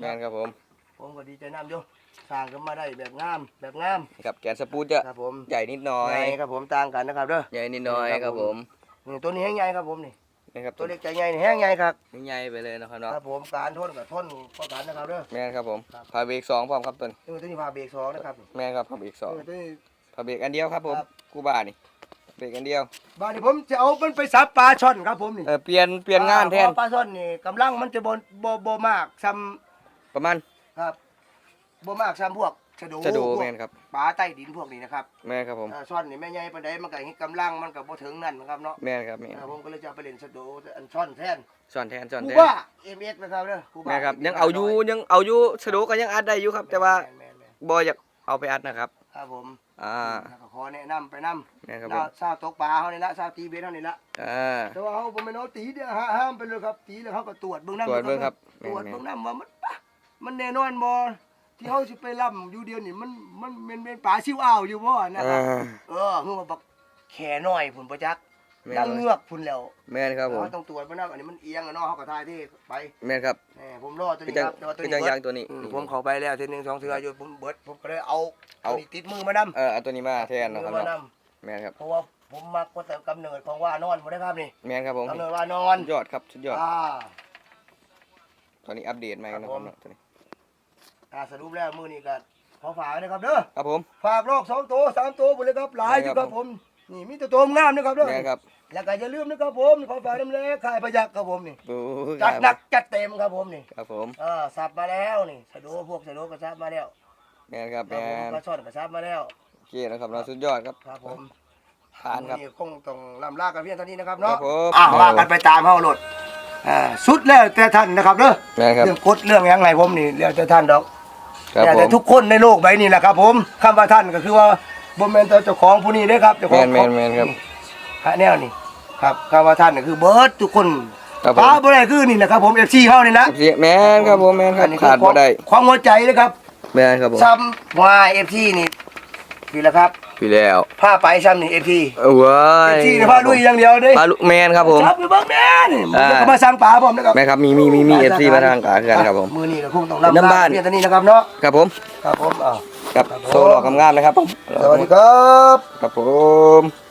แม่นครับผมผมก็ดีใจน้ำอยู่สร้างกันมาได้แบบงามแบบงามครับแกนสปูดจะครับผมใหญ่นิดหน่อย ใหญ่ครับผมต่างกันนะครับเด้อใหญ่นิดหน่อยครับผมนี่ตัวนี้แห้งใหญ่ครับผมนี่นะครับตัวเล็กใจใหญ่นี่แห้งใหญ่ครับนี่ใหญ่ไปเลยนะครับเนาะครับผมการทนกับทนก็กันนะครับเด้อแม่นครับผมครับพาเบรกสองพร้อมครับตัวนี้เออตัวนี้พาเบรกสองนะครับนี่แม่นครับพาเบรกสองเออตัวนี้พาเบรกอันเดียวครับผมครับกูบ้านี่เบรกอันเดียวบ้านนี้ผมจะเอามันไปซับปลาช่อนครับผมนี่เออเปลี่ยนเปลี่ยนงานแทนเพระปลาช่อนนี่กำลังมันจะบ่บ่บ่มากซ้ ประมาณำครับบ่มากซ้ำพวกชะโดจะดูพวกแม่นครับ ปลาใต้ดินพวกนี้นะครับแม่นครับผม อ่าช่อนนี่แม่ใหญ่ปานใดมันก็เฮ็ดกำลังมันก็บ่ถึงนั่นนะครับเนาะแม่นครับแม่นอ่าผมก็เลยจะเอาไปเล่นชะโดอันช่อนแทนสอนแทนสอนกูแทนว่า MS นะครับเด้อกูว่าแม่ครับ MS ยังเอาอยู่ยังเอาอยู่สะดวกก็ยังอัดได้อยู่ครับ แต่ว่าแม่นๆบ่อยากเอาไปอัดนะครับ ๆครับผมอ่าแล้วก็ขอแนะนำไปนำแม่นครับผเรามซาวตกปลาเฮานี่ละซาวตีเบ็ดเฮานี่ละ อ่า แต่ว่าเฮาบ่แม่นเอาตีเด้อห้ามไปเลยครับตีแล้วเขาก็ตรวจเบิ่งนำตรวจเบิ่งครับตรวจแม่นๆ เบิ่งนำว่ามันปะ มันแน่นอนบ่ที่เฮาสิไปล่ำอยู่เดียวนี่มันมันเป็นเป็นปลาซิวอ้าวอยู่บ่นะคอ่ารับเออคือว่าบักแข่น้อยพุ่นบ่จักแม่ดันงเงือกพุ่นแล้วแม่นครับผมเราต้องตรวจเบิ่งนำอันนี้มันเอียงอะเนาะเฮาก็ทายที่ไปแม่นครับแหมผมรอตัวคือนี้จังครับแต่ว่าตัวคือนี้จังเบิยาดงตัวนี้ อืมนี่ผมเข้าไปแล้วเทื่อหนึงสองเทื่ออยู่ผมเบิดผมก็เลยเอาเอา ตัวนี้ติดมือมานำเออเอาตัวนี้มาแทนนะครับมือมาเนาะนำแม่นครับเพราะว่าผมมักว่าแต่กำเนิดของว่านอนบ่ได้ครับนี่แม่นครับผมกำเนิดว่านอนสุดยอดครับสุดยอดอ่า ตอนนี้อัปเดตใหม่กันนะคครัรับบผม เนาะตัวนี้ อ่าสรุปแล้วมื้อนี้ก็ขอฝากนะครับเด้อครับผม ฝากลอกสองตัวสามตัวหมดเลยครับหลายอยู่ครับผม นี่มีแต่ตัวงามนะครับเด้อแม่นครับ แล้วก็อย่าลืมนะครับผมขอฝากน้ำแลขายพยักครับผมนี่โอ้ยจัดหนักจัดเต็มครับผมนี่ครับผมอ่าสับมาแล้วนี่สะโดพวกสะโดก็สับมาแล้วแม่นครับครัแม่บผมนกระช่อนก็สับมาแล้วโอเคนะครับเราสุดยอดครับครับผมผ่านครับนี่คงต้องลำลากันเพียงเท่านี้นะครับครัเนาะบผมอะว่ากันไปตามเฮาโลดอ่าสุดแล้วแต่ท่านนะครับเด้อ แม่นครับ เรื่องกฎเรื่องหยังไงผมนี่แล้วแต่ท่านดอก ครับแล้วผแต่มทุกคนในโลกใบนี้แหละครับ ผมคำว่าท่านก็คือว่าบ่แม่นแต่เจ้าของผู้นี้เด้อครับเจ้าขแม่องนแม่นแม่นครับพระแนวนี่ครับคำว่าท่านก็คือเบิร์ดทุกคนครับผม ป้าบ่ได้คือนี่แหละครับผม FC เฮานี่นะแม่นครับผมแม่นครับอันนี้ขาดบ่ได้ความหัวใจเลยครับแม่นครับผม ซ้ำวาย FC นี่นี่แหละครับ พี่แล้วพาไปซ้ำนี่ FC เอ้ย FC นี่พาลุยอย่างเดียวเด้ปลาลุแมนครับผมครับไปเบิ่งแม่นี่อ่ามันก็มาสั่งปลาผมนะครับแม่ครับมีมีมีมี FC มาทางกลางกันครับผมมือนี่ก็คงต้องน้ำบ้านเพียงเท่านี้นะครับเนาะครับผมครับผมอ้าวกับโซโล่กำงามนะครับผมสวัสดีครับครับผม